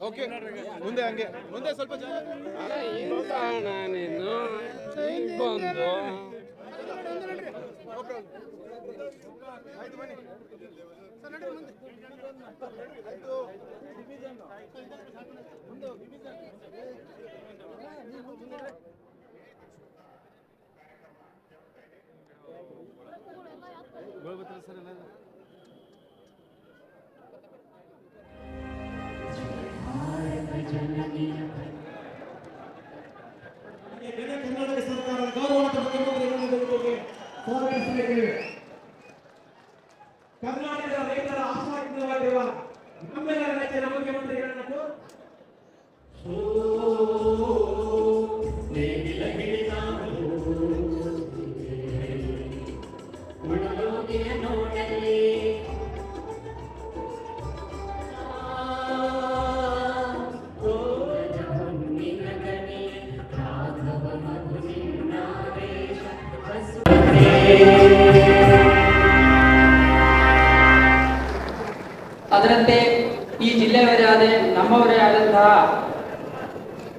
Okay ಮುಂದೆ ಹಂಗೆ ಮುಂದೆ ಸ್ವಲ್ಪ ಜನ. ನೀನು ಬಂದು ಆಯ್ತು ಬನ್ನಿ ಸರ್ ನಡಿ ಮುಂದೆ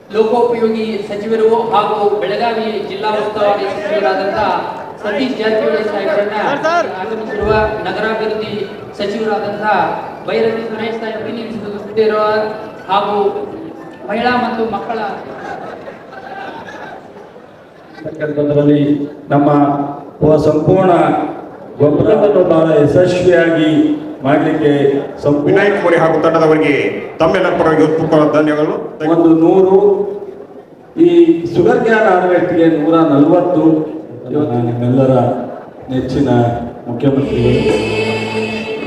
ಲೋಕೋಪಯೋಗಿ ಸಚಿವರು ಹಾಗೂ ಬೆಳಗಾವಿ ಜಿಲ್ಲಾ ಉಸ್ತುವಾರಿ ಸಚಿವರಾದಂತಹ ಸತೀಶ್ ಜಾರಕಿಹೊಳಿ ಸಾಹೇಬರನ್ನ ಆಗಮಿಸಿರುವ ನಗರಾಭಿವೃದ್ಧಿ ಸಚಿವರಾದಂತಹ ಬೈರತಿ ಸುರೇಶ್ ಸಾಹೇಬ್ ಹಾಗೂ ಮಹಿಳಾ ಮತ್ತು ಮಕ್ಕಳ ಸಂದರ್ಭದಲ್ಲಿ ನಮ್ಮ ಸಂಪೂರ್ಣ ಗೊಬ್ಬರವನ್ನು ಬಹಳ ಯಶಸ್ವಿಯಾಗಿ ಮಾಡಲಿಕ್ಕೆ ವಿನಾಯಕ್ ಮೋರಿ ಹಾಗೂ ತಂಡದವರಿಗೆ ತಮ್ಮೆಲ್ಲರ ಪರವಾಗಿ ಧನ್ಯವಾದಗಳು ಒಂದು ನೂರು. ಈ ಶುಗರ್ ಕ್ಯಾನ್ ಹಾರ್ವೆಸ್ಟ್ಗೆ ನೂರ ನಲವತ್ತು. ಇವತ್ತು ನಿಮ್ಮೆಲ್ಲರ ನೆಚ್ಚಿನ ಮುಖ್ಯಮಂತ್ರಿಗಳು.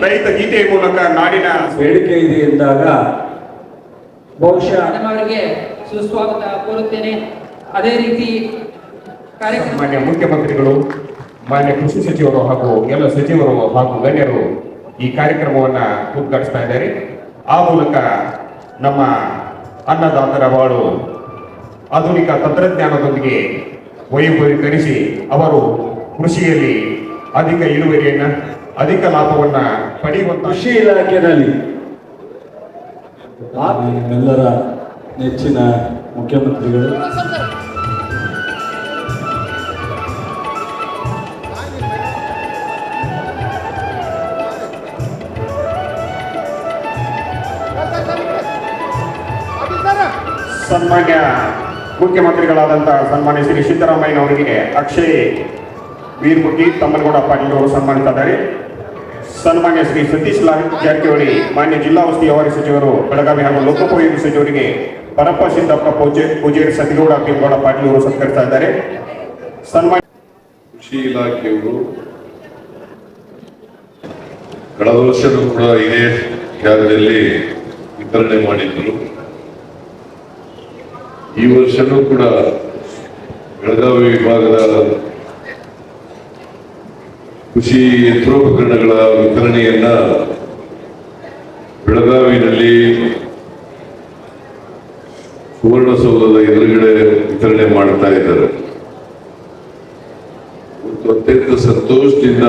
ರೈತ ಗೀತೆಯ ಮೂಲಕ ನಾಡಿನ ಬೇಡಿಕೆ ಇದೆ ಎಂದಾಗ ಬಹುಶಃ ನಮ್ಮವರಿಗೆ ಸುಸ್ವಾಗತ ಕೋರುತ್ತೇನೆ. ಅದೇ ರೀತಿ ಕಾರ್ಯಕ್ರಮ ಮಾನ್ಯ ಮುಖ್ಯಮಂತ್ರಿಗಳು ಮಾನ್ಯ ಕೃಷಿ ಸಚಿವರು ಹಾಗೂ ಎಲ್ಲ ಸಚಿವರು ಹಾಗೂ ಗಣ್ಯರು ಈ ಕಾರ್ಯಕ್ರಮವನ್ನ ಉದ್ಘಾಟಿಸ್ತಾ ಇದ್ದಾರೆ. ಆ ಮೂಲಕ ನಮ್ಮ ಅನ್ನದಾತರ ಬಾಳು ಆಧುನಿಕ ತಂತ್ರಜ್ಞಾನದೊಂದಿಗೆ ವೈಭವೀಕರಿಸಿ ಅವರು ಕೃಷಿಯಲ್ಲಿ ಅಧಿಕ ಇಳುವರಿಯನ್ನು, ಅಧಿಕ ಲಾಭವನ್ನ ಪಡೆಯುವಂತ ಕೃಷಿ ಇಲಾಖೆಯಲ್ಲಿ ನಿಮ್ಮೆಲ್ಲರ ನೆಚ್ಚಿನ ಮುಖ್ಯಮಂತ್ರಿಗಳು ಸನ್ಮಾನ್ಯ ಮುಖ್ಯಮಂತ್ರಿಗಳಾದಂತಹ ಸನ್ಮಾನ್ಯ ಶ್ರೀ ಸಿದ್ದರಾಮಯ್ಯನವರಿಗೆ ಅಕ್ಷಯ್ ವೀರ್ಮುಖಿ ತಮ್ಮನಗೌಡ ಪಾಟೀಲ್ ಅವರು ಸನ್ಮಾನಿಸಿದ್ದಾರೆ ಸನ್ಮಾನ್ಯ ಶ್ರೀ ಸತೀಶ್ ಲಾಲ್ ಜಾರಕಿಹೊಳಿ, ಮಾನ್ಯ ಜಿಲ್ಲಾ ಉಸ್ತುವಾರಿ ಸಚಿವರು, ಬೆಳಗಾವಿ ಹಾಗೂ ಲೋಕೋಪಯೋಗಿ ಸಚಿವರಿಗೆ ಪರಪ್ಪ ಸಿದ್ದಪ್ಪ ಪೂಜೆ, ಪೂಜೇರಿ ಸತಿಗೌಡ ಭೀಮಗೌಡ ಪಾಟೀಲ್ ಅವರು ಸತ್ಕರಿಸ್ತಾ ಇದ್ದಾರೆ. ಸನ್ಮಾನ್ಯ ಕೃಷಿ ಇಲಾಖೆಯವರು ಕಳೆದ ವರ್ಷದೂ ಕೂಡ ಇದೇ ಜಾಗದಲ್ಲಿ ವಿತರಣೆ ಮಾಡಿದ್ರು ಈ ವರ್ಷನೂ ಕೂಡ ಬೆಳಗಾವಿ ವಿಭಾಗದ ಕೃಷಿ ಯಂತ್ರೋಪಕರಣಗಳ ವಿತರಣೆಯನ್ನ ಬೆಳಗಾವಿನಲ್ಲಿ ಸುವರ್ಣಸೌಧದ ಎದುರುಗಡೆ ವಿತರಣೆ ಮಾಡ್ತಾ ಇದ್ದಾರೆ. ಅತ್ಯಂತ ಸಂತೋಷದಿಂದ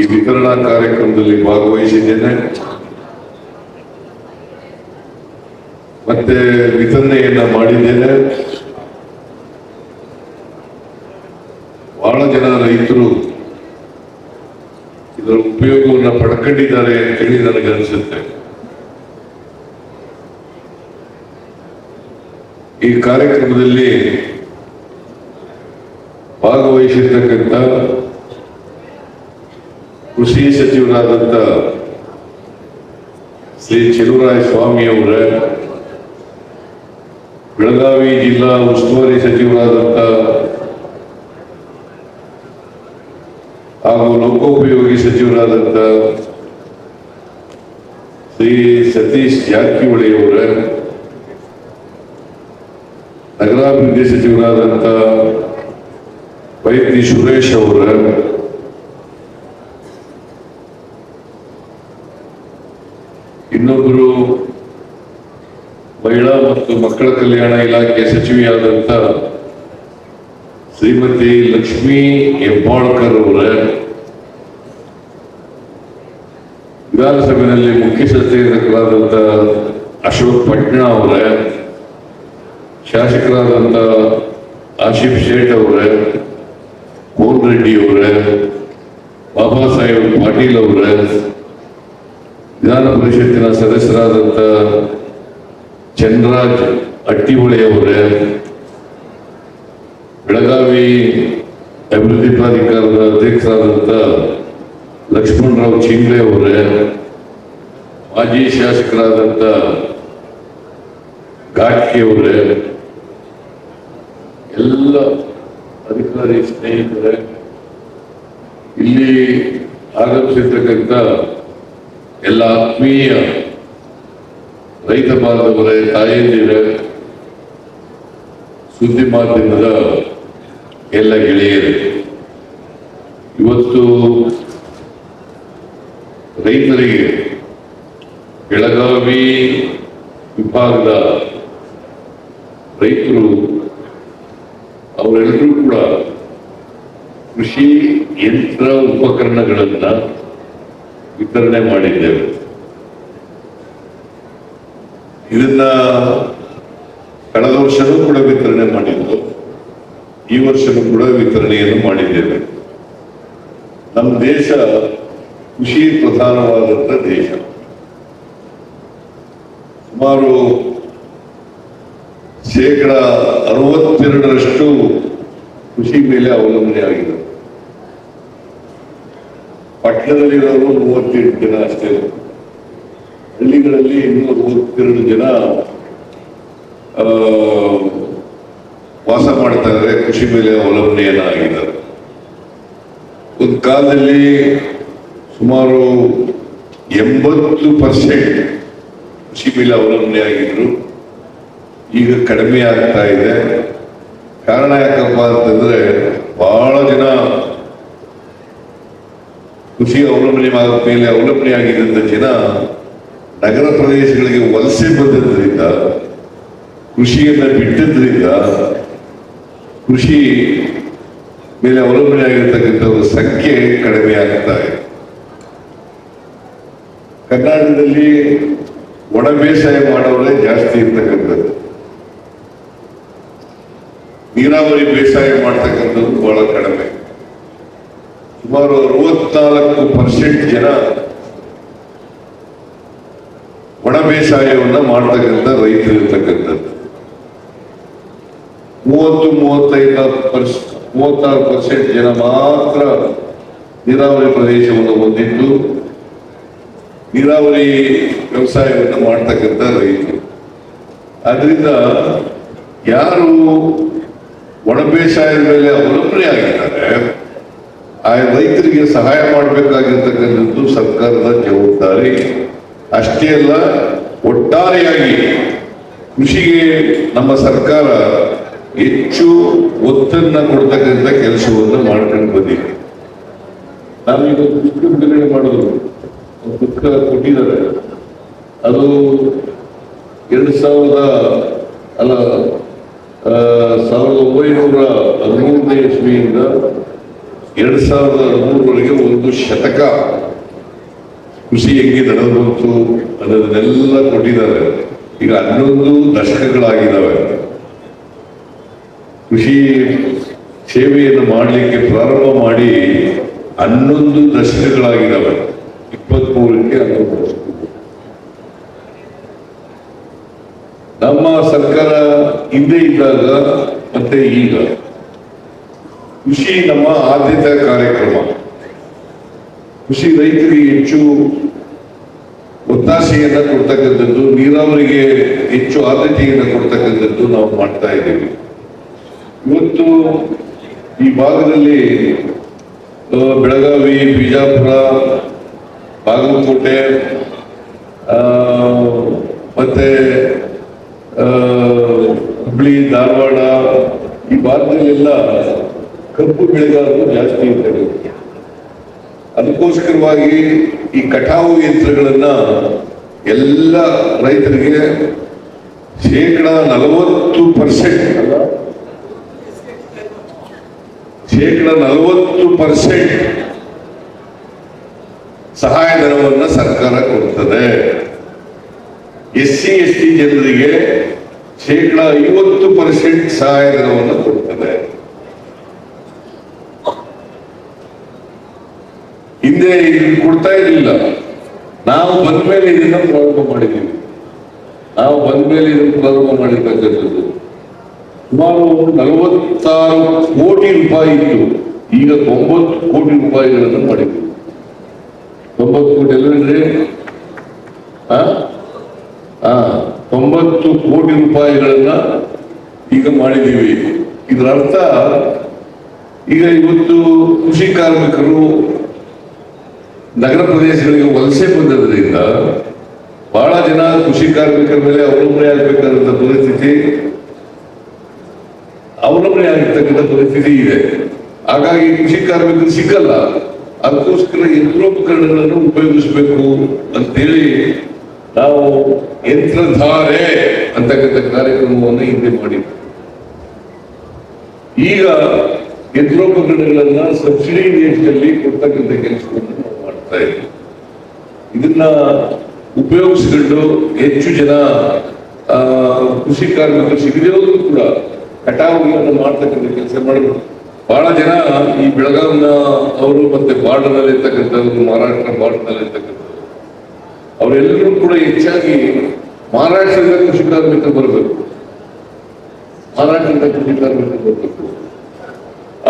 ಈ ವಿತರಣಾ ಕಾರ್ಯಕ್ರಮದಲ್ಲಿ ಭಾಗವಹಿಸಿದ್ದೇನೆ. ಮತ್ತೆ ವಿತರಣೆಯನ್ನ ಮಾಡಿದ್ದೇನೆ. ಬಹಳ ಜನ ರೈತರು ಇದರ ಉಪಯೋಗವನ್ನು ಪಡ್ಕೊಂಡಿದ್ದಾರೆ ನನಗೆ ಅನಿಸುತ್ತೆ ಈ ಕಾರ್ಯಕ್ರಮದಲ್ಲಿ ಭಾಗವಹಿಸಿರ್ತಕ್ಕಂಥ ಕೃಷಿ ಸಚಿವರಾದಂಥ ಶ್ರೀ ಚೆಲುವರಾಯ ಸ್ವಾಮಿ ಅವರ ಬೆಳಗಾವಿ ಜಿಲ್ಲಾ ಉಸ್ತುವಾರಿ ಸಚಿವರಾದಂಥ ಹಾಗೂ ಲೋಕೋಪಯೋಗಿ ಸಚಿವರಾದಂತ ಶ್ರೀ ಸತೀಶ್ ಜಾರಕಿಹೊಳಿ ಅವರ, ನಗರಾಭಿವೃದ್ಧಿ ಸಚಿವರಾದಂಥ ವೈದ್ಯ ಸುರೇಶ್ ಅವರ ಇನ್ನೊಬ್ಬರು ಮಹಿಳಾ ಮತ್ತು ಮಕ್ಕಳ ಕಲ್ಯಾಣ ಇಲಾಖೆ ಸಚಿವೆಯಾದಂಥ ಶ್ರೀಮತಿ ಲಕ್ಷ್ಮೀ ಹೆಬ್ಬಾಳ್ಕರ್ ಅವರ, ವಿಧಾನಸಭೆಯಲ್ಲಿ ಮುಖ್ಯ ಸಚೇತಕರಾದಂಥ ಅಶೋಕ್ ಪಟ್ನಾ ಅವರ, ಶಾಸಕರಾದಂತ ಆಶಿಫ್ ಶೇಟ್ ಅವರ, ಕೋನ್ ರೆಡ್ಡಿ ಅವರ, ಬಾಬಾ ಸಾಹೇಬ್ ಪಾಟೀಲ್ ಅವರ, ವಿಧಾನ ಪರಿಷತ್ತಿನ ಸದಸ್ಯರಾದಂಥ ಅಟ್ಟಿಹೊಳೆ ಅವರೇ ಬೆಳಗಾವಿ ಅಭಿವೃದ್ಧಿ ಪ್ರಾಧಿಕಾರದ ಅಧ್ಯಕ್ಷರಾದಂಥ ಲಕ್ಷ್ಮಣರಾವ್ ಚಿಂಗ್ರೆ ಅವರೇ ಮಾಜಿ ಶಾಸಕರಾದಂಥ ಘಾಟ್ಕಿ ಅವರೇ ಎಲ್ಲ ಅಧಿಕಾರಿ ಸ್ನೇಹಿತರೆ, ಇಲ್ಲಿ ಆಗಮಿಸಿರ್ತಕ್ಕಂಥ ಎಲ್ಲ ಆತ್ಮೀಯ ರೈತ ಬಾಂಧವರೇ, ತಾಯಂದಿರೇ, ಸುದ್ದಿ ಮಾಧ್ಯಮದ ಎಲ್ಲ ಗೆಳೆಯರು, ಇವತ್ತು ರೈತರಿಗೆ ಬೆಳಗಾವಿ ವಿಭಾಗದ ರೈತರು, ಅವರೆಲ್ಲರೂ ಕೂಡ ಕೃಷಿ ಯಂತ್ರ ಉಪಕರಣಗಳನ್ನ ವಿತರಣೆ ಮಾಡಿದ್ದೇವೆ. ಇದನ್ನ ಕಳೆದ ವರ್ಷವೂ ಕೂಡ ವಿತರಣೆ ಮಾಡಿದ್ದು, ಈ ವರ್ಷನೂ ಕೂಡ ವಿತರಣೆಯನ್ನು ಮಾಡಿದ್ದೇವೆ. ನಮ್ಮ ದೇಶ ಕೃಷಿ ಪ್ರಧಾನವಾದಂಥ ದೇಶ. ಸುಮಾರು ಶೇಕಡ ಅರವತ್ತೆರಡರಷ್ಟು ಕೃಷಿ ಮೇಲೆ ಅವಲಂಬನೆ ಆಗಿದೆ. ಪಟ್ಟಣದಲ್ಲಿರೋರು ಮೂವತ್ತೆಂಟು ಜನ ಅಷ್ಟೇ. ಹಳ್ಳಿಗಳಲ್ಲಿ ಇನ್ನೂರ ಮೂವತ್ತೆರಡು ಜನ ವಾಸ ಮಾಡ್ತಾ ಇದ್ದಾರೆ, ಕೃಷಿ ಮೇಲೆ ಅವಲಂಬನೆಯನ್ನ ಆಗಿದ್ದಾರೆ ಒಂದು ಕಾಲದಲ್ಲಿ ಸುಮಾರು ಎಂಬತ್ತು ಪರ್ಸೆಂಟ್ ಕೃಷಿ ಮೇಲೆ ಅವಲಂಬನೆ ಆಗಿದ್ರು. ಈಗ ಕಡಿಮೆ ಆಗ್ತಾ ಇದೆ. ಕಾರಣ ಯಾಕಪ್ಪ ಅಂತಂದ್ರೆ ಬಹಳ ಜನ ಕೃಷಿ ಅವಲಂಬನೆ ಮೇಲೆ ಅವಲಂಬನೆ ಆಗಿದ್ದಂಥ ಜನ ನಗರ ಪ್ರದೇಶಗಳಿಗೆ ವಲಸೆ ಬಂದಿದ್ದರಿಂದ, ಕೃಷಿಯನ್ನು ಬಿಟ್ಟಿದ್ದರಿಂದ, ಕೃಷಿ ಮೇಲೆ ಅವಲಂಬನೆ ಒಂದು ಸಂಖ್ಯೆ ಕಡಿಮೆ ಆಗ್ತಾ ಇದೆ. ಕರ್ನಾಟಕದಲ್ಲಿ ಒಣ ಬೇಸಾಯ ಮಾಡೋರೇ ಜಾಸ್ತಿ ಇರ್ತಕ್ಕಂಥದ್ದು. ನೀರಾವರಿ ಬೇಸಾಯ ಮಾಡ್ತಕ್ಕಂಥದ್ದು ಬಹಳ ಕಡಿಮೆ. ಸುಮಾರು ಅರವತ್ನಾಲ್ಕು ಪರ್ಸೆಂಟ್ ಜನ ಒಣ ಬೇಸಾಯವನ್ನ ಮಾಡ್ತಕ್ಕಂಥ ರೈತರು ಇರ್ತಕ್ಕಂಥದ್ದು. ಮೂವತ್ತು, ಮೂವತ್ತೈದು, ಪರ್ಸ್, ಮೂವತ್ತಾರು ಪರ್ಸೆಂಟ್ ಜನ ಮಾತ್ರ ನೀರಾವರಿ ಪ್ರದೇಶವನ್ನು ಹೊಂದಿದ್ದು, ನೀರಾವರಿ ವ್ಯವಸಾಯವನ್ನು ಮಾಡ್ತಕ್ಕಂಥ ರೈತರು. ಆದ್ರಿಂದ ಯಾರು ಒಣ ಬೇಸಾಯದ ಮೇಲೆ ಅವಲಂಬನೆ ಆಗಿದ್ದಾರೆ, ಆ ರೈತರಿಗೆ ಸಹಾಯ ಮಾಡಬೇಕಾಗಿರ್ತಕ್ಕಂಥದ್ದು ಸರ್ಕಾರದ ಜವಾಬ್ದಾರಿ. ಅಷ್ಟೇ ಅಲ್ಲ ಒಟ್ಟಾರೆಯಾಗಿ ಕೃಷಿಗೆ ನಮ್ಮ ಸರ್ಕಾರ ಹೆಚ್ಚು ಒತ್ತನ್ನ ಕೊಡ್ತಕ್ಕಂಥ ಕೆಲಸವನ್ನು ಮಾಡ್ಕೊಂಡು ಬಂದಿದೆ. ಈಗ ಪುಸ್ತಕ ಬಿಡುಗಡೆ ಮಾಡಿದ್ರು ಪುಸ್ತಕ ಕೊಟ್ಟಿದ್ದಾರೆ. ಅದು ಎರಡು ಸಾವಿರದ ಅಲ್ಲ ಸಾವಿರದ ಒಂಬೈನೂರ ಹದಿಮೂರನೇ ಇಸ್ವಿಯಿಂದ ಎರಡು ಸಾವಿರದ ಹದಿಮೂರವರೆಗೆ ಒಂದು ಶತಕ ಕೃಷಿ ಹೆಂಗೆ ನಡೆದು ಬಂತು ಅನ್ನೋದನ್ನೆಲ್ಲ ಕೊಟ್ಟಿದ್ದಾರೆ. ಈಗ ಹನ್ನೊಂದು ದಶಕಗಳಾಗಿದ್ದಾವೆ. ಕೃಷಿ ಸೇವೆಯನ್ನು ಮಾಡಲಿಕ್ಕೆ ಪ್ರಾರಂಭ ಮಾಡಿ ಹನ್ನೊಂದು ದಶಕಗಳಾಗಿದ್ದಾವೆ. ಇಪ್ಪತ್ಮೂರಕ್ಕೆ ಹನ್ನೊಂದು. ನಮ್ಮ ಸರ್ಕಾರ ಹಿಂದೆ ಇದ್ದಾಗ ಮತ್ತೆ ಈಗ. ಕೃಷಿ ನಮ್ಮ ಆದ್ಯತಾ ಕಾರ್ಯಕ್ರಮ. ಕೃಷಿ ರೈತರಿಗೆ ಹೆಚ್ಚು ಒತ್ತಾಸೆಯನ್ನ ಕೊಡ್ತಕ್ಕಂಥದ್ದು, ನೀರಾವರಿಗೆ ಹೆಚ್ಚು ಆದ್ಯತೆಯನ್ನು ಕೊಡ್ತಕ್ಕಂಥದ್ದು ನಾವು ಮಾಡ್ತಾ ಇದ್ದೀವಿ. ಇವತ್ತು ಈ ಭಾಗದಲ್ಲಿ ಬೆಳಗಾವಿ, ಬಿಜಾಪುರ, ಬಾಗಲಕೋಟೆ ಮತ್ತೆ ಹುಬ್ಳಿ, ಧಾರವಾಡ ಈ ಭಾಗದಲ್ಲೆಲ್ಲ ಕಬ್ಬು ಬೆಳೆಗಾರರು ಜಾಸ್ತಿ ಇದ್ದಾರೆ. ಅದಕ್ಕೋಸ್ಕರವಾಗಿ ಈ ಕಟಾವು ಯಂತ್ರಗಳನ್ನ ಎಲ್ಲ ರೈತರಿಗೆ ಶೇಕಡ ನಲವತ್ತು ಪರ್ಸೆಂಟ್ ಶೇಕಡ ನಲವತ್ತು ಪರ್ಸೆಂಟ್ ಸಹಾಯಧನವನ್ನು ಸರ್ಕಾರ ಕೊಡುತ್ತದೆ ಎಸ್ ಸಿ ಎಸ್ ಟಿ ಜನರಿಗೆ ಶೇಕಡ ಐವತ್ತು ಪರ್ಸೆಂಟ್ ಸಹಾಯಧನವನ್ನು ಕೊಡ್ತದೆ. ಹಿಂದೆ ಕೊಡ್ತಾ ಇರಲಿಲ್ಲ. ನಾವು ಬಂದ ಮೇಲೆ ಇದನ್ನ ಪ್ರಾರಂಭ ಮಾಡಿದ್ದೀವಿ. ನಾವು ಬಂದ ಮೇಲೆ ಇದನ್ನು ಪ್ರಾರಂಭ ಮಾಡಿರ್ತಕ್ಕಂಥದ್ದು. ಸುಮಾರು ನಲವತ್ತಾರು ಕೋಟಿ ರೂಪಾಯಿ ಇತ್ತು. ಈಗ ತೊಂಬತ್ತು ಕೋಟಿ ರೂಪಾಯಿಗಳನ್ನು ಮಾಡಿದ್ದೀವಿ. ತೊಂಬತ್ತು ಕೋಟಿ ಎಲ್ಲರಿದ್ರೆ ಆ, ತೊಂಬತ್ತು ಕೋಟಿ ರೂಪಾಯಿಗಳನ್ನ ಈಗ ಮಾಡಿದ್ದೀವಿ. ಇದರ ಅರ್ಥ ಈಗ ಇವತ್ತು ಕೃಷಿ ಕಾರ್ಮಿಕರು ನಗರ ಪ್ರದೇಶಗಳಿಗೆ ವಲಸೆ ಬಂದಿರೋದ್ರಿಂದ ಬಹಳ ಜನ ಕೃಷಿ ಕಾರ್ಮಿಕರ ಮೇಲೆ ಅವಲಂಬನೆ ಆಗ್ಬೇಕಾದಂತ ಪರಿಸ್ಥಿತಿ, ಅವಲಂಬನೆ ಆಗಿರ್ತಕ್ಕಂಥ ಪರಿಸ್ಥಿತಿ ಇದೆ. ಹಾಗಾಗಿ ಕೃಷಿ ಕಾರ್ಮಿಕರು ಸಿಕ್ಕಲ್ಲ. ಅದಕ್ಕೋಸ್ಕರ ಯಂತ್ರೋಪಕರಣಗಳನ್ನು ಉಪಯೋಗಿಸಬೇಕು ಅಂತೇಳಿ ನಾವು ಯಂತ್ರಧಾರೆ ಅಂತಕ್ಕಂಥ ಕಾರ್ಯಕ್ರಮವನ್ನು ಹಿಂದೆ ಮಾಡಿದ್ವಿ. ಈಗ ಯಂತ್ರೋಪಕರಣಗಳನ್ನ ಸಬ್ಸಿಡಿ ರೇಟ್ನಲ್ಲಿ ಕೊಡ್ತಕ್ಕಂಥ ಕೆಲಸವನ್ನು ನಾವು ಇದೆ. ಇದನ್ನ ಉಪಯೋಗಿಸಿಕೊಂಡು ಹೆಚ್ಚು ಜನ ಕೃಷಿ ಕಾರ್ಮಿಕರು ಸಿಗದಿರೋದು ಕೂಡ ಕಟಾವುಗಳನ್ನು ಮಾಡ್ತಕ್ಕಂಥ ಕೆಲಸ ಮಾಡಬೇಕು. ಬಹಳ ಜನ ಈ ಬೆಳಗಾವಿನ ಅವರು ಮತ್ತೆ ಬಾರ್ಡರ್ನಲ್ಲಿ ಇರ್ತಕ್ಕಂಥವ್ರು ಮಹಾರಾಷ್ಟ್ರ ಬಾರ್ಡರ್ನಲ್ಲಿ ಇರ್ತಕ್ಕಂಥವ್ರು ಅವರೆಲ್ಲರೂ ಕೂಡ ಹೆಚ್ಚಾಗಿ ಮಹಾರಾಷ್ಟ್ರದ ಕೃಷಿ ಕಾರ್ಮಿಕರು ಬರಬೇಕು. ಮಹಾರಾಷ್ಟ್ರದ ಕೃಷಿ ಕಾರ್ಮಿಕರು ಬರಬೇಕು.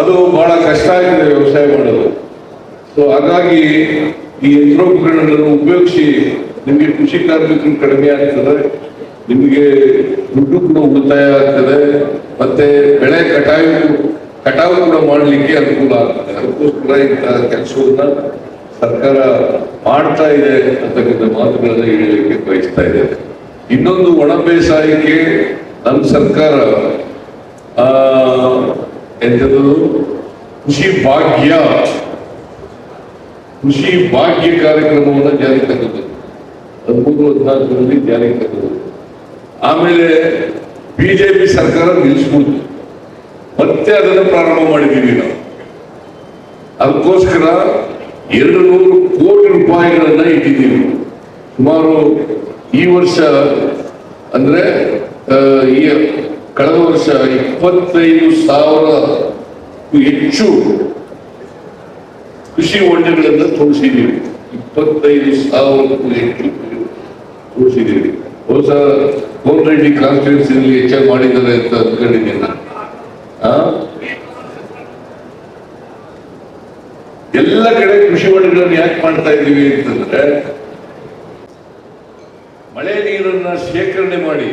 ಅದು ಬಹಳ ಕಷ್ಟ ಆಗಿದೆ ವ್ಯವಸಾಯ ಮಾಡೋದು. ಸೊ ಹಾಗಾಗಿ ಈ ಯಂತ್ರೋಪಕರಣಗಳನ್ನು ಉಪಯೋಗಿಸಿ ನಿಮಗೆ ಕೃಷಿ ಕಾರ್ಮಿಕರು ಕಡಿಮೆ ಆಗ್ತದೆ, ನಿಮಗೆ ದುಡ್ಡು ಕೂಡ ಉಳಿತಾಯ ಆಗ್ತದೆ, ಮತ್ತೆ ಬೆಳೆ ಕಟಾವು ಕಟಾವು ಕೂಡ ಮಾಡಲಿಕ್ಕೆ ಅನುಕೂಲ ಆಗ್ತದೆ. ಅದಕ್ಕೋಸ್ಕರ ಇಂತಹ ಕೆಲಸವನ್ನ ಸರ್ಕಾರ ಮಾಡ್ತಾ ಇದೆ ಅಂತಕ್ಕಂಥ ಮಾತುಗಳನ್ನ ಹೇಳಲಿಕ್ಕೆ ಬಯಸ್ತಾ ಇದೆ ಇನ್ನೊಂದು ಒಣ ಬೇಸಾಯಕ್ಕೆ ನಮ್ಮ ಸರ್ಕಾರ ಎಂಥದ್ದು? ಕೃಷಿ ಭಾಗ್ಯ ಕೃಷಿ ಭಾಗ್ಯ ಕಾರ್ಯಕ್ರಮವನ್ನು ಜಾರಿಗೆ ತಂದದ್ದು ಹದಿಮೂರು ಹದಿನಾಲ್ಕರಲ್ಲಿ ಜಾರಿಗೆ ತಂದದ್ದು ಆಮೇಲೆ ಬಿಜೆಪಿ ಸರ್ಕಾರ ನಿಲ್ಲಿಸ್ಬಿಡ್ತು ಮತ್ತೆ ಅದನ್ನು ಪ್ರಾರಂಭ ಮಾಡಿದ್ದೀವಿ ನಾವು. ಅದಕ್ಕೋಸ್ಕರ ಎರಡು ನೂರು ಕೋಟಿ ರೂಪಾಯಿಗಳನ್ನ ಇಟ್ಟಿದ್ದೀವಿ. ಸುಮಾರು ಈ ವರ್ಷ ಅಂದ್ರೆ ಈ ಕಳೆದ ವರ್ಷ ಇಪ್ಪತ್ತೈದು ಸಾವಿರ ಹೆಚ್ಚು ಕೃಷಿ ಹೊಂಡಗಳನ್ನು ತೋರಿಸಿದ್ದೀವಿ. ಇಪ್ಪತ್ತೈದು ಸಾವಿರಕ್ಕೂ ಹೆಚ್ಚು ತೋರಿಸಿದ್ದೀವಿ. ಹೊಸ ಕೋಮರೆಡ್ಡಿ ಕಾನ್ಸ್ಟಿಟ್ಯೂನ್ಸಿನಲ್ಲಿ ಹೆಚ್ಚಾಗಿ ಮಾಡಿದ್ದಾರೆ ಅಂತ ಅಂದ್ಕೊಂಡಿದ್ದೀನಿ ನಾನು. ಎಲ್ಲ ಕಡೆ ಕೃಷಿ ಹೊಂಡಗಳನ್ನು ಯಾಕೆ ಮಾಡ್ತಾ ಇದ್ದೀವಿ ಅಂತಂದ್ರೆ, ಮಳೆ ನೀರನ್ನ ಶೇಖರಣೆ ಮಾಡಿ,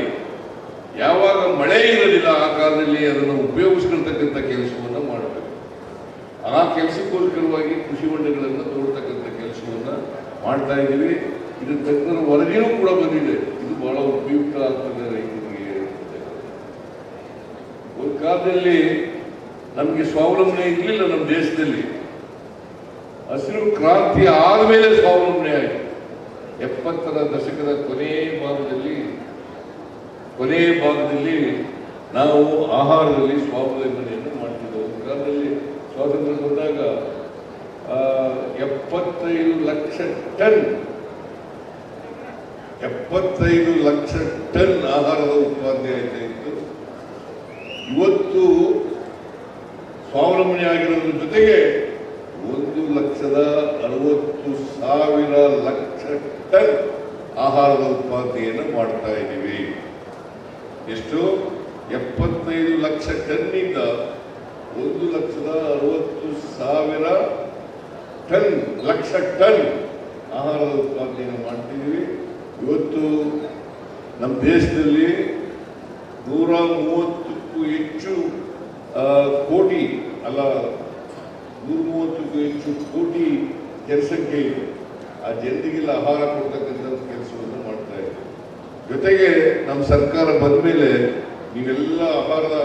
ಯಾವಾಗ ಮಳೆ ಇರಲಿಲ್ಲ ಆ ಕಾಲದಲ್ಲಿ ಅದನ್ನು ಉಪಯೋಗಿಸ್ಕೊಳ್ತಕ್ಕಂಥ ಕೆಲಸವನ್ನ ಆ ಕೆಲಸಕ್ಕೋಸ್ಕರವಾಗಿ ಕೃಷಿ ಹೊಂಡಗಳನ್ನು ತೋಡ್ತಕ್ಕಂಥ ಕೆಲಸವನ್ನು ಮಾಡ್ತಾ ಇದ್ದೀವಿ. ಇದು ತಜ್ಞರ ವರದಿಯೂ ಕೂಡ ಬಂದಿದೆ. ಇದು ಬಹಳ ಉಪಯುಕ್ತ ಆಗ್ತದೆ ರೈತರಿಗೆ. ಒಂದು ಕಾಲದಲ್ಲಿ ನಮಗೆ ಸ್ವಾವಲಂಬನೆ ಇರಲಿಲ್ಲ ನಮ್ಮ ದೇಶದಲ್ಲಿ. ಹಸಿರು ಕ್ರಾಂತಿ ಆದಮೇಲೆ ಸ್ವಾವಲಂಬನೆ ಆಯಿತು. ಎಪ್ಪತ್ತರ ದಶಕದ ಕೊನೆಯ ಭಾಗದಲ್ಲಿ ಕೊನೆಯ ಭಾಗದಲ್ಲಿ ನಾವು ಆಹಾರದಲ್ಲಿ ಸ್ವಾವಲಂಬನೆಯನ್ನು ಮಾಡ್ತಿದ್ದೆವು ಒಂದು ಕಾಲದಲ್ಲಿ ಸ್ವಾತಂತ್ರ್ಯ ಬಂದಾಗ ಆ, ಎಪ್ಪತ್ತೈದು ಲಕ್ಷ ಟನ್. ಎಪ್ಪತ್ತೈದು ಲಕ್ಷ ಟನ್ ಆಹಾರದ ಉತ್ಪಾದನೆ ಆಯ್ತಾ ಇತ್ತು. ಇವತ್ತು ಸ್ವಾವಲಂಬನೆ ಆಗಿರೋದ್ರ ಜೊತೆಗೆ ಒಂದು ಲಕ್ಷದ ಅರವತ್ತು ಸಾವಿರ ಲಕ್ಷ ಟನ್ ಆಹಾರದ ಉತ್ಪಾದನೆಯನ್ನು ಮಾಡ್ತಾ ಇದ್ದೀವಿ. ಎಷ್ಟು? ಎಪ್ಪತ್ತೈದು ಲಕ್ಷ ಟನ್ನಿಂದ ಒಂದು ಲಕ್ಷದ ಅರವತ್ತು ಸಾವಿರ ಟನ್, ಲಕ್ಷ ಟನ್ ಆಹಾರದ ಉತ್ಪಾದನೆಯನ್ನು ಮಾಡ್ತಿದ್ದೀವಿ. ಇವತ್ತು ನಮ್ಮ ದೇಶದಲ್ಲಿ ನೂರ ಮೂವತ್ತಕ್ಕೂ ಹೆಚ್ಚು ಕೋಟಿ, ಅಲ್ಲ, ನೂರ ಮೂವತ್ತಕ್ಕೂ ಹೆಚ್ಚು ಕೋಟಿ ಜನಸಂಖ್ಯೆ ಇದೆ ಆ ಜನರಿಗೆಲ್ಲ ಆಹಾರ ಕೊಡ್ತಕ್ಕಂಥ ಕೆಲಸವನ್ನು ಮಾಡ್ತಾ ಇದೆ ಜೊತೆಗೆ ನಮ್ಮ ಸರ್ಕಾರ ಬಂದ ಮೇಲೆ ನೀವೆಲ್ಲ ಆಹಾರದ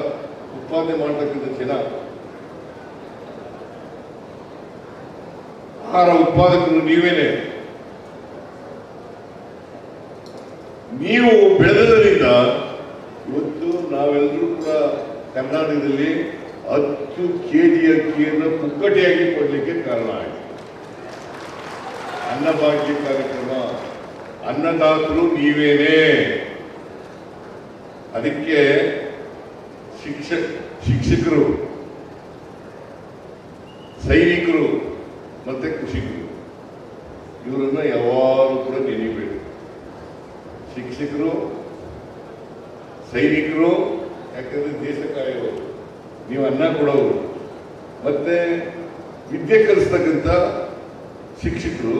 ಉತ್ಪಾದನೆ ಮಾಡ್ತಕ್ಕಂಥ ಜನ ಆಹಾರ ಉತ್ಪಾದಕರು ನೀವೇನೆ? ನೀವು ಬೆಳೆದರಿಂದ ಇವತ್ತು ನಾವೆಲ್ಲರೂ ಕೂಡ ಕರ್ನಾಟಕದಲ್ಲಿ ಹತ್ತು ಕೆ ಜಿ ಅಕ್ಕಿಯನ್ನು ಪುಕ್ಕಟೆಯಾಗಿ ಕೊಡಲಿಕ್ಕೆ ಕಾರಣ ಆಯಿತು ಅನ್ನಭಾಗ್ಯ ಕಾರ್ಯಕ್ರಮ, ಅನ್ನದಾತರು ನೀವೇನೆ. ಅದಕ್ಕೆ ಶಿಕ್ಷಕ ಶಿಕ್ಷಕರು ಸೈನಿಕರು ಮತ್ತೆ ಕೃಷಿಕರು ಇವರನ್ನ ಯಾವಾಗಲೂ ಕೂಡ ನೆನೀಬೇಕು ಶಿಕ್ಷಕರು ಸೈನಿಕರು, ಯಾಕಂದ್ರೆ ದೇಶ ಕಾಯೋರು ನೀವು ಅನ್ನ ಕೊಡೋರು. ಮತ್ತೆ ವಿದ್ಯೆ ಕಲಿಸ್ತಕ್ಕಂಥ ಶಿಕ್ಷಕರು,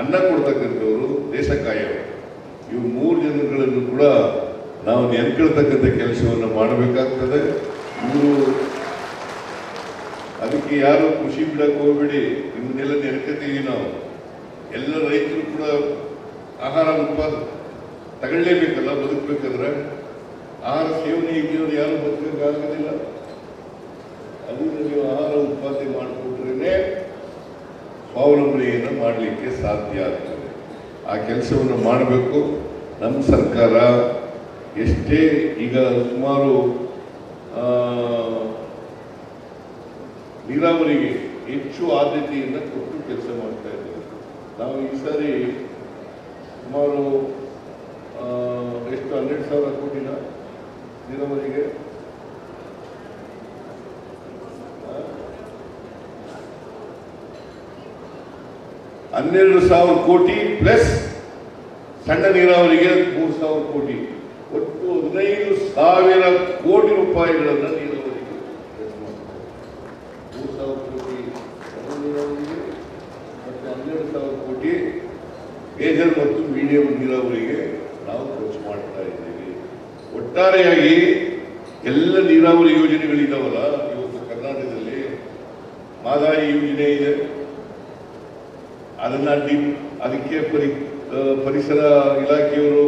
ಅನ್ನ ಕೊಡ್ತಕ್ಕಂಥವ್ರು ದೇಶ ಕಾಯೋರು ಇವು ಮೂರು ಜನಗಳನ್ನು ಕೂಡ ನಾವು ನೆನ್ಕೊಳ್ತಕ್ಕಂಥ ಕೆಲಸವನ್ನು ಮಾಡಬೇಕಾಗ್ತದೆ. ಇವರು ಅದಕ್ಕೆ ಯಾರು ಖುಷಿ ಬಿಡಕ್ಕೆ ಹೋಗ್ಬೇಡಿ. ನಿಮ್ಮನ್ನೆಲ್ಲ ನೆನ್ಕೋತೀವಿ ನಾವು. ಎಲ್ಲ ರೈತರು ಕೂಡ ಆಹಾರ ಉತ್ಪಾದ ತಗೊಳ್ಳೇಬೇಕಲ್ಲ, ಬದುಕಬೇಕಾದ್ರೆ? ಆಹಾರ ಸೇವನೆ ಇದ್ದವರು ಯಾರು ಬದುಕಬೇಕಾಗೋದಿಲ್ಲ ಅದರಿಂದ ನೀವು ಆಹಾರ ಉತ್ಪಾದನೆ ಮಾಡಿಕೊಟ್ರೇ ಸ್ವಾವಲಂಬನೆಯನ್ನು ಮಾಡಲಿಕ್ಕೆ ಸಾಧ್ಯ ಆಗ್ತದೆ. ಆ ಕೆಲಸವನ್ನು ಮಾಡಬೇಕು. ನಮ್ಮ ಸರ್ಕಾರ ಎಷ್ಟೇ ಈಗ ಸುಮಾರು ನೀರಾವರಿಗೆ ಹೆಚ್ಚು ಆದ್ಯತೆಯನ್ನು ಕೊಟ್ಟು ಕೆಲಸ ಮಾಡ್ತಾ ಇದ್ದೇವೆ ನಾವು ಈ ಸಾರಿ ಸುಮಾರು ಎಷ್ಟು ಹನ್ನೆರಡು ಸಾವಿರ ಕೋಟಿನ ನೀರಾವರಿಗೆ ಹನ್ನೆರಡು ಸಾವಿರ ಕೋಟಿ ಪ್ಲಸ್ ಸಣ್ಣ ನೀರಾವರಿಗೆ ಮೂರು ಸಾವಿರ ಕೋಟಿ. ಒಟ್ಟು ಹದಿನೈದು ಸಾವಿರ ಕೋಟಿ ರೂಪಾಯಿಗಳನ್ನು ನೀರಾವರಿಗೆ ಮೂರು ಸಾವಿರ ಕೋಟಿ ಸಣ್ಣ ನೀರಾವರಿಗೆ ಮತ್ತು ಹನ್ನೆರಡು ಸಾವಿರ ಕೋಟಿ ಮೇಜರ್ ಮತ್ತು ಮೀಡಿಯಂ ನೀರಾವರಿಗೆ ನಾವು ಖರ್ಚು ಮಾಡ್ತಾ ಇದ್ದೀವಿ ಒಟ್ಟಾರೆಯಾಗಿ ಎಲ್ಲ ನೀರಾವರಿ ಯೋಜನೆಗಳಿದಾವಲ್ಲ ಇವತ್ತು ಕರ್ನಾಟಕದಲ್ಲಿ ಮಾದಾಯಿ ಯೋಜನೆ ಇದೆ. ಅದನ್ನ ಡಿ ಅದಕ್ಕೆ ಪರಿ ಪರಿಸರ ಇಲಾಖೆಯವರು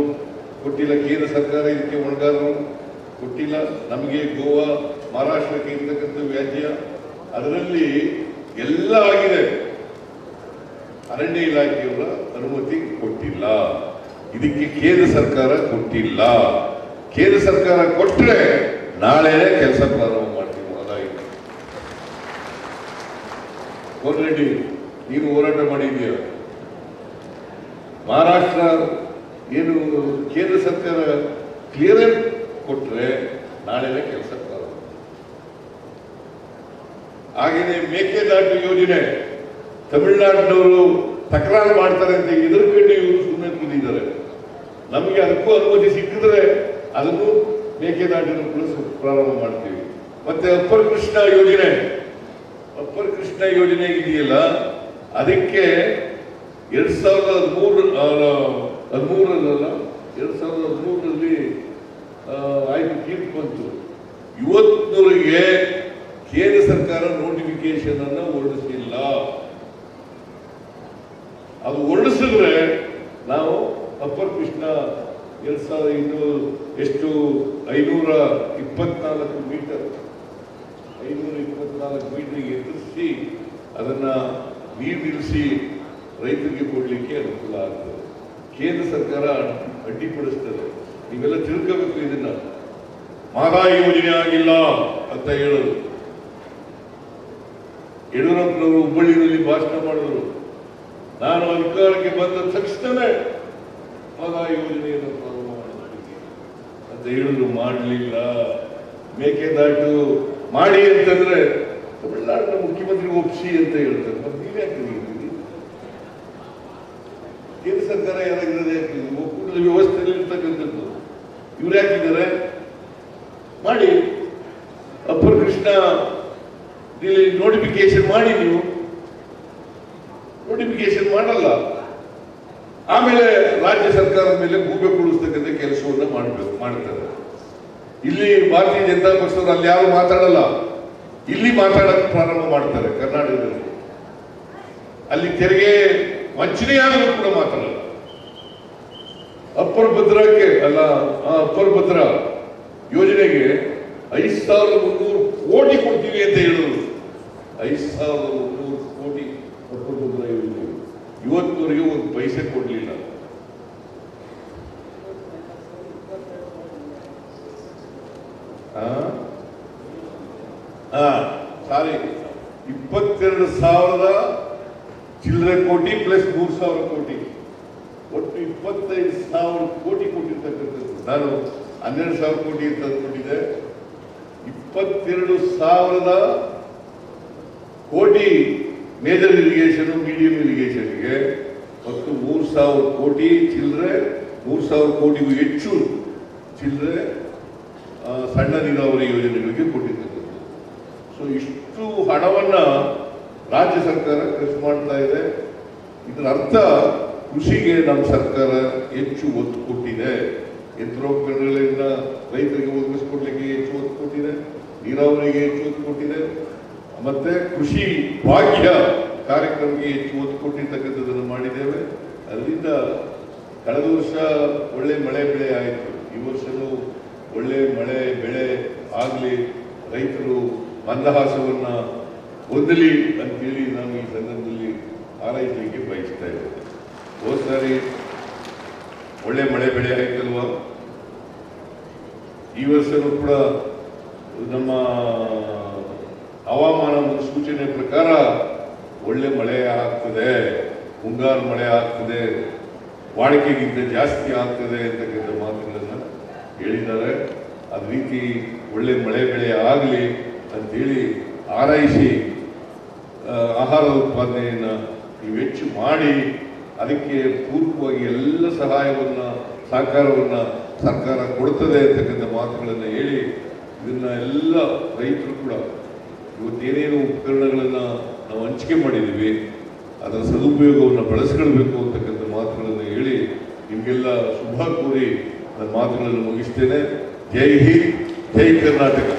ಕೊಟ್ಟಿಲ್ಲ, ಕೇಂದ್ರ ಸರ್ಕಾರ ಇದಕ್ಕೆ ಒಣಗಾರರು ಕೊಟ್ಟಿಲ್ಲ. ನಮಗೆ ಗೋವಾ, ಮಹಾರಾಷ್ಟ್ರಕ್ಕೆ ಇರ್ತಕ್ಕಂಥ ವ್ಯಾಜ್ಯ ಅದರಲ್ಲಿ ಎಲ್ಲ ಆಗಿದೆ. ಅರಣ್ಯ ಇಲಾಖೆಯವರ ಅನುಮತಿ ಕೊಟ್ಟಿಲ್ಲ. ಇದಕ್ಕೆ ಕೇಂದ್ರ ಸರ್ಕಾರ ಕೊಟ್ಟಿಲ್ಲ. ಕೇಂದ್ರ ಸರ್ಕಾರ ಕೊಟ್ಟರೆ ನಾಳೆನೇ ಕೆಲಸ ಪ್ರಾರಂಭ ಮಾಡ್ತೀವಿ ಅದಾಗಿತ್ತು ಕೋನರೆಡ್ಡಿ ನೀನು ಹೋರಾಟ ಮಾಡಿದ್ದೀರ? ಮಹಾರಾಷ್ಟ್ರ ಏನು ಕೇಂದ್ರ ಸರ್ಕಾರ ಕ್ಲಿಯರೆನ್ಸ್ ಕೊಟ್ಟರೆ ನಾಳೆನೇ ಕೆಲಸ ಪ್ರಾರಂಭ. ಹಾಗೆಯೇ ಮೇಕೆದಾಟು ಯೋಜನೆ, ತಮಿಳುನಾಡಿನವರು ತಕರಾರು ಮಾಡ್ತಾರೆ ಅಂತ ಎದುರುಕೊಂಡು ಇವರು ಸುಮ್ಮನೆ ಕೂತಿದ್ದಾರೆ. ನಮಗೆ ಅದಕ್ಕೂ ಅನುಮತಿ ಸಿಕ್ಕಿದ್ರೆ ಅದನ್ನು ಮೇಕೆದಾಟಿನ ಕೂಡ ಪ್ರಾರಂಭ ಮಾಡ್ತೀವಿ. ಮತ್ತೆ ಅಪ್ಪರ್ ಕೃಷ್ಣ ಯೋಜನೆ. ಅಪ್ಪರ್ ಕೃಷ್ಣ ಯೋಜನೆ ಇದೆಯಲ್ಲ, ಅದಕ್ಕೆ ಎರಡ್ ಸಾವಿರದ ಹದಿಮೂರು ಹದಿಮೂರಲ್ಲ ಎರಡ್ ಸಾವಿರದ ಹದಿಮೂರರಲ್ಲಿ ಆಯ್ತು ತೀರ್ಪು ಬಂತು. ಇವತ್ತಿನವರೆಗೆ ಕೇಂದ್ರ ಸರ್ಕಾರ ನೋಟಿಫಿಕೇಶನ್ ಅನ್ನು ಹೊರಡಿಸಿಲ್ಲ. ಅದು ಹೊರಡಿಸಿದ್ರೆ ನಾವು ಅಪ್ಪರ್ ಕೃಷ್ಣ ಎರಡ್ ಸಾವಿರದ ಇನ್ನೂರು ಎಷ್ಟು? ಐನೂರ ಇಪ್ಪತ್ನಾಲ್ಕು ಮೀಟರ್. ಐನೂರ ಇಪ್ಪತ್ನಾಲ್ಕು ಮೀಟರ್ಗೆ ಎದುರಿಸಿ ಅದನ್ನ ನೀರು ನಿಲ್ಲಿಸಿ ರೈತರಿಗೆ ಕೊಡಲಿಕ್ಕೆ ಅನುಕೂಲ ಆಗ್ತದೆ. ಕೇಂದ್ರ ಸರ್ಕಾರ ಅಡ್ಡಿಪಡಿಸ್ತದೆ. ನೀವೆಲ್ಲ ತಿಳ್ಕೋಬೇಕು ಇದನ್ನ. ಮಹದಾಯಿ ಯೋಜನೆ ಆಗಿಲ್ಲ ಅಂತ ಹೇಳೋದು ಯಡಿಯೂರಪ್ಪನವರು ಹುಬ್ಬಳ್ಳಿಯಲ್ಲಿ ಭಾಷಣ ಮಾಡಿದ್ರು. ನಾನು ಅಧಿಕಾರಕ್ಕೆ ಬಂದ ತಕ್ಷಣವೇ ಮಹದಾಯಿ ಯೋಜನೆಯನ್ನು ಪ್ರಾರಂಭ ಮಾಡಿದ್ದೀವಿ ಅಂತ ಹೇಳಿದ್ರು ಮಾಡಲಿಲ್ಲ. ಮೇಕೆದಾಟು ಮಾಡಿ ಅಂತಂದ್ರೆ ತಮಿಳುನಾಡಿನ ಮುಖ್ಯಮಂತ್ರಿ ಒಪ್ಸಿ ಅಂತ ಹೇಳ್ತಾರೆ. ಮತ್ತೆ ನೀವ್ಯಾಕೆ ಹೇಳ್ತೀರಿ? ಕೇಂದ್ರ ಸರ್ಕಾರ ಯಾರಾಗಿರೋದು ಯಾಕೆ ಒಕ್ಕೂಟದ ವ್ಯವಸ್ಥೆಯಲ್ಲಿ ಇರ್ತಕ್ಕಂಥದ್ದು. ಇವ್ರು ಯಾಕಿದ್ದಾರೆ ಮಾಡಿ. ಅಪ್ಪರ್ ಕೃಷ್ಣ ಇಲ್ಲಿ ನೋಟಿಫಿಕೇಶನ್ ಮಾಡಿ ನೀವು. ನೋಟಿಫಿಕೇಶನ್ ಮಾಡಲ್ಲ. ಆಮೇಲೆ ರಾಜ್ಯ ಸರ್ಕಾರದ ಮೇಲೆ ಗೂಬೆ ಕೂಡಿಸ್ತಕ್ಕಂಥ ಕೆಲಸವನ್ನು ಮಾಡಬೇಕು, ಮಾಡ್ತಾರೆ. ಇಲ್ಲಿ ಭಾರತೀಯ ಜನತಾ ಪಕ್ಷದವರು ಅಲ್ಲಿ ಯಾರು ಮಾತಾಡಲ್ಲ. ಇಲ್ಲಿ ಮಾತಾಡಕ್ಕೆ ಪ್ರಾರಂಭ ಮಾಡ್ತಾರೆ ಕರ್ನಾಟಕದಲ್ಲಿ. ಅಲ್ಲಿ ತೆರಿಗೆ ವಂಚನೆಯಾದರೂ ಕೂಡ ಮಾತಾಡಲ್ಲ. ಅಪ್ಪರ್ ಭದ್ರಕ್ಕೆ ಅಲ್ಲ ಅಪ್ಪರ್ ಭದ್ರ ಯೋಜನೆಗೆ ಐದು ಸಾವಿರದ ಮುನ್ನೂರು ಕೋಟಿ ಕೊಡ್ತೀವಿ ಅಂತ ಹೇಳಿದ್ರು ಐದು ಸಾವಿರದ ಮುನ್ನೂರು ಕೋಟಿ ಅಪ್ಪರ್ ಭದ್ರ ಯೋಜನೆ ಇವತ್ತುವರೆಗೂ ಒಂದು ಪೈಸೆ ಕೊಡಲಿಲ್ಲ. ಸಾರಿ. ಇಪ್ಪತ್ತೆರಡು ಸಾವಿರದ ಚಿಲ್ಲರೆ ಕೋಟಿ ಪ್ಲಸ್ ಮೂರು ಸಾವಿರ ಕೋಟಿ. ಒಟ್ಟು ಇಪ್ಪತ್ತೈದು ಸಾವಿರ ಕೋಟಿ ಕೊಟ್ಟಿರ್ತಕ್ಕಂಥದ್ದು. ನಾನು ಹನ್ನೆರಡು ಸಾವಿರ ಕೋಟಿ ಅಂತ ಅಂದ್ಕೊಂಡಿದ್ದೆ. ಇಪ್ಪತ್ತೆರಡು ಸಾವಿರದ ಕೋಟಿ ಮೇಜರ್ ಇರಿಗೇಷನ್, ಮೀಡಿಯಂ ಇರಿಗೇಷನ್ಗೆ ಮತ್ತು ಮೂರು ಸಾವಿರ ಕೋಟಿ ಚಿಲ್ಲರೆ ಮೂರು ಸಾವಿರ ಕೋಟಿಗೂ ಹೆಚ್ಚು ಚಿಲ್ಲರೆ ಸಣ್ಣ ನೀರಾವರಿ ಯೋಜನೆಗಳಿಗೆ ಕೊಟ್ಟಿರ್ತಕ್ಕಂಥದ್ದು. ಸೊ ಇಷ್ಟು ಹಣವನ್ನ ರಾಜ್ಯ ಸರ್ಕಾರ ಖರ್ಚು ಮಾಡ್ತಾ ಇದೆ. ಇದರ ಅರ್ಥ, ಕೃಷಿಗೆ ನಮ್ಮ ಸರ್ಕಾರ ಹೆಚ್ಚು ಒತ್ತು ಕೊಟ್ಟಿದೆ. ಯಂತ್ರೋಪಕರಣಗಳನ್ನು ರೈತರಿಗೆ ಒದಗಿಸ್ಕೊಡ್ಲಿಕ್ಕೆ ಹೆಚ್ಚು ಒತ್ತು ಕೊಟ್ಟಿದೆ. ನೀರಾವರಿಗೆ ಹೆಚ್ಚು ಒತ್ತು ಕೊಟ್ಟಿದೆ. ಮತ್ತೆ ಕೃಷಿ ಭಾಗ್ಯ ಕಾರ್ಯಕ್ರಮಕ್ಕೆ ಹೆಚ್ಚು ಒತ್ತು ಕೊಟ್ಟಿರ್ತಕ್ಕಂಥದ್ದನ್ನು ಮಾಡಿದ್ದೇವೆ. ಅಲ್ಲಿಂದ ಕಳೆದ ವರ್ಷ ಒಳ್ಳೆ ಮಳೆ ಬೆಳೆ ಆಯಿತು. ಈ ವರ್ಷವೂ ಒಳ್ಳೆ ಮಳೆ ಬೆಳೆ ಆಗಲಿ, ರೈತರು ಮಂದಹಾಸವನ್ನ ಹೊಂದಲಿ ಅಂತೇಳಿ ನಾನು ಈ ಸಂದರ್ಭದಲ್ಲಿ ಆರೈಸಲಿಕ್ಕೆ ಬಯಸ್ತಾ ಇದ್ದೇನೆ. ಹೋದ ಸಾರಿ ಒಳ್ಳೆ ಮಳೆ ಬೆಳೆ ಆಯ್ತಲ್ವ? ಈ ವರ್ಷವೂ ಕೂಡ ನಮ್ಮ ಹವಾಮಾನ ಮುನ್ಸೂಚನೆ ಪ್ರಕಾರ ಒಳ್ಳೆ ಮಳೆ ಆಗ್ತದೆ, ಮುಂಗಾರು ಮಳೆ ಆಗ್ತದೆ, ವಾಡಿಕೆಗಿಂತ ಜಾಸ್ತಿ ಆಗ್ತದೆ ಅಂತಕ್ಕಂಥ ಮಾತುಗಳನ್ನು ಹೇಳಿದ್ದಾರೆ. ಅದ ರೀತಿ ಒಳ್ಳೆ ಮಳೆ ಬೆಳೆ ಆಗಲಿ ಅಂತೇಳಿ ಆರೈಸಿ ಆಹಾರ ಉತ್ಪಾದನೆಯನ್ನು ನೀವು ಹೆಚ್ಚು ಮಾಡಿ, ಅದಕ್ಕೆ ಪೂರ್ವವಾಗಿ ಎಲ್ಲ ಸಹಾಯವನ್ನು, ಸಹಕಾರವನ್ನು ಸರ್ಕಾರ ಕೊಡ್ತದೆ ಅಂತಕ್ಕಂಥ ಮಾತುಗಳನ್ನು ಹೇಳಿ ಇದನ್ನು ಎಲ್ಲ ರೈತರು ಕೂಡ ಇವತ್ತೇನೇನು ಉಪಕರಣಗಳನ್ನು ನಾವು ಹಂಚಿಕೆ ಮಾಡಿದ್ದೀವಿ, ಅದರ ಸದುಪಯೋಗವನ್ನು ಬಳಸ್ಕೊಳ್ಬೇಕು ಅಂತಕ್ಕಂಥ ಮಾತುಗಳನ್ನು ಹೇಳಿ ನಿಮಗೆಲ್ಲ ಶುಭ ಕೋರಿ ನನ್ನ ಮಾತುಗಳನ್ನು ಮುಗಿಸ್ತೇನೆ. ಜೈ ಹಿಂದ್, ಜೈ ಕರ್ನಾಟಕ.